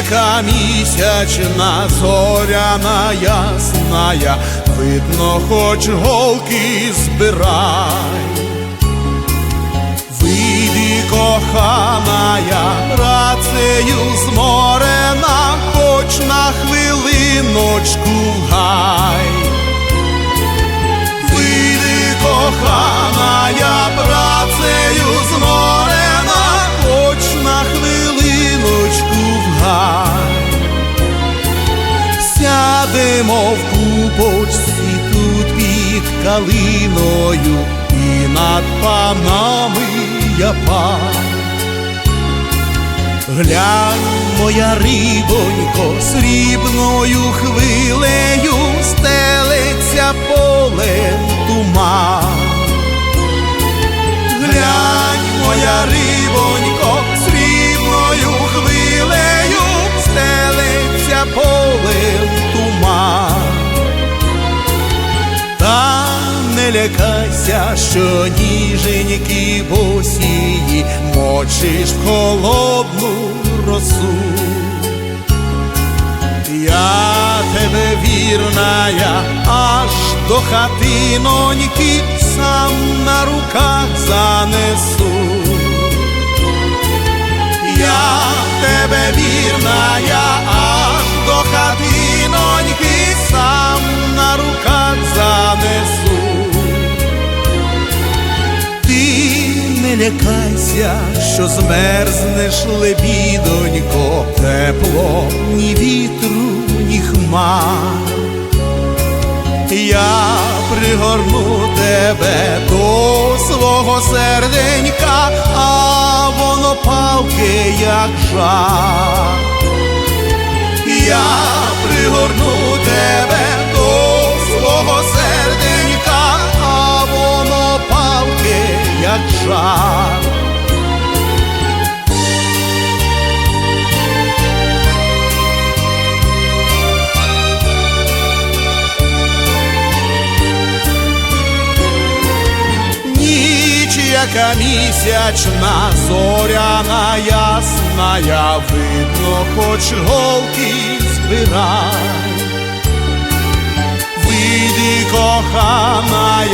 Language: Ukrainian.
яка місячна зоряна ясная, видно, хоч голки збирай. Вийди, коханая, працею зморена, хоч на хвилиночку Сядемо в купочці тут під калиною і над панами я пан. Глянь, моя рибонько, срібною хвилею лякайся, що ніженьки босії мочиш в холодну росу. Я тебе вірная, аж до хатиноньки сам на руках занесу. Я тебе вірная, аж лякайся, що змерзнеш лебідонько, тепло ні вітру, ні хмар. Я пригорну тебе до свого серденька, а воно палке, як жар. Я жар. Ніч, яка місячна, зоряна ясная, видно, хоч голки збирай. Вийди, кохана,